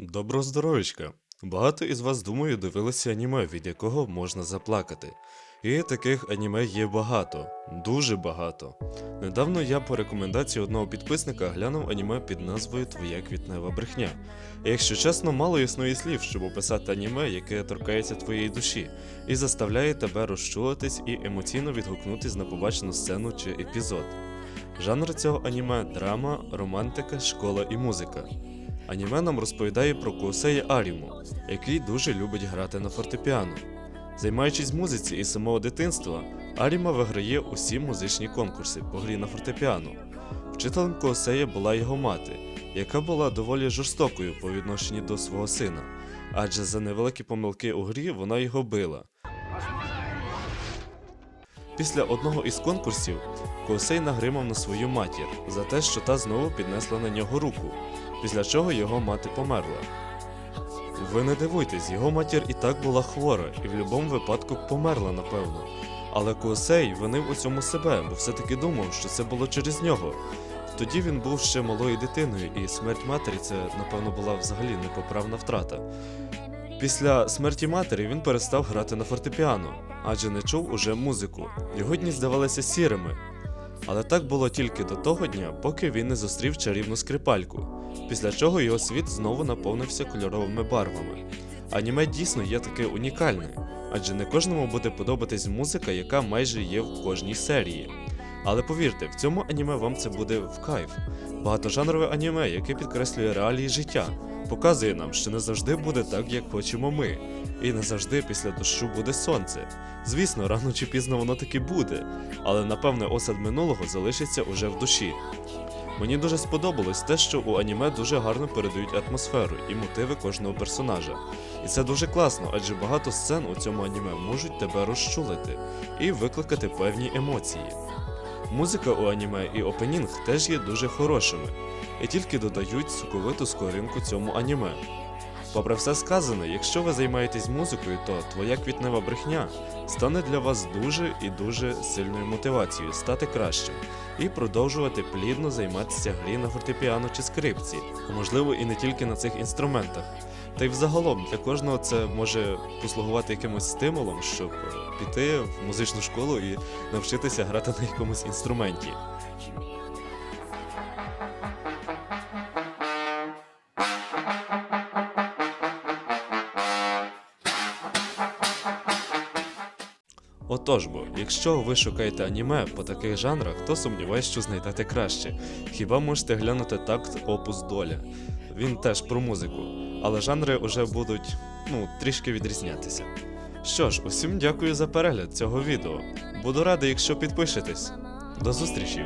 Доброго здоров'ячка! Багато із вас, думаю, дивилися аніме, від якого можна заплакати. І таких аніме є багато, дуже багато. Недавно я по рекомендації одного підписника глянув аніме під назвою Твоя квітнева брехня. І якщо чесно, мало існує слів, щоб описати аніме, яке торкається твоєї душі, і заставляє тебе розчулитись і емоційно відгукнутись на побачену сцену чи епізод. Жанр цього аніме драма, романтика, школа і музика. Аніме нам розповідає про Косея Аріму, який дуже любить грати на фортепіано. Займаючись музиці із самого дитинства, Аріма виграє усі музичні конкурси по грі на фортепіано. Вчителем Косея була його мати, яка була доволі жорстокою по відношенню до свого сина, адже за невеликі помилки у грі вона його била. Після одного із конкурсів Косей нагримав на свою матір за те, що та знову піднесла на нього руку, після чого його мати померла. Ви не дивуйтесь, його матір і так була хвора, і в будь-якому випадку померла, напевно. Але Косей винив у цьому себе, бо все-таки думав, що це було через нього. Тоді він був ще малою дитиною, і смерть матері це, напевно, була взагалі непоправна втрата. Після смерті матері він перестав грати на фортепіано, адже не чув уже музику. Його дні здавалися сірими. Але так було тільки до того дня, поки він не зустрів чарівну скрипальку, після чого його світ знову наповнився кольоровими барвами. Аніме дійсно є таке унікальне, адже не кожному буде подобатись музика, яка майже є в кожній серії. Але повірте, в цьому аніме вам це буде в кайф. Багатожанрове аніме, яке підкреслює реалії життя, показує нам, що не завжди буде так, як хочемо ми, і не завжди після дощу буде сонце. Звісно, рано чи пізно воно таки буде, але напевне осад минулого залишиться уже в душі. Мені дуже сподобалось те, що у аніме дуже гарно передають атмосферу і мотиви кожного персонажа. І це дуже класно, адже багато сцен у цьому аніме можуть тебе розчулити і викликати певні емоції. Музика у аніме і опенінг теж є дуже хорошими, і тільки додають соковиту скоринку цьому аніме. Попри все сказане, якщо ви займаєтесь музикою, то твоя квітнева брехня стане для вас дуже і дуже сильною мотивацією стати кращим і продовжувати плідно займатися грі на фортепіано чи скрипці, а можливо і не тільки на цих інструментах. Та й взагалом для кожного це може послугувати якимось стимулом, щоб піти в музичну школу і навчитися грати на якомусь інструменті. Отож бо, якщо ви шукаєте аніме по таких жанрах, то сумніваюсь, що знайдете краще. Хіба можете глянути такт Опус Доля? Він теж про музику, але жанри вже будуть ну, трішки відрізнятися. Що ж, усім дякую за перегляд цього відео. Буду радий, якщо підпишетесь. До зустрічі!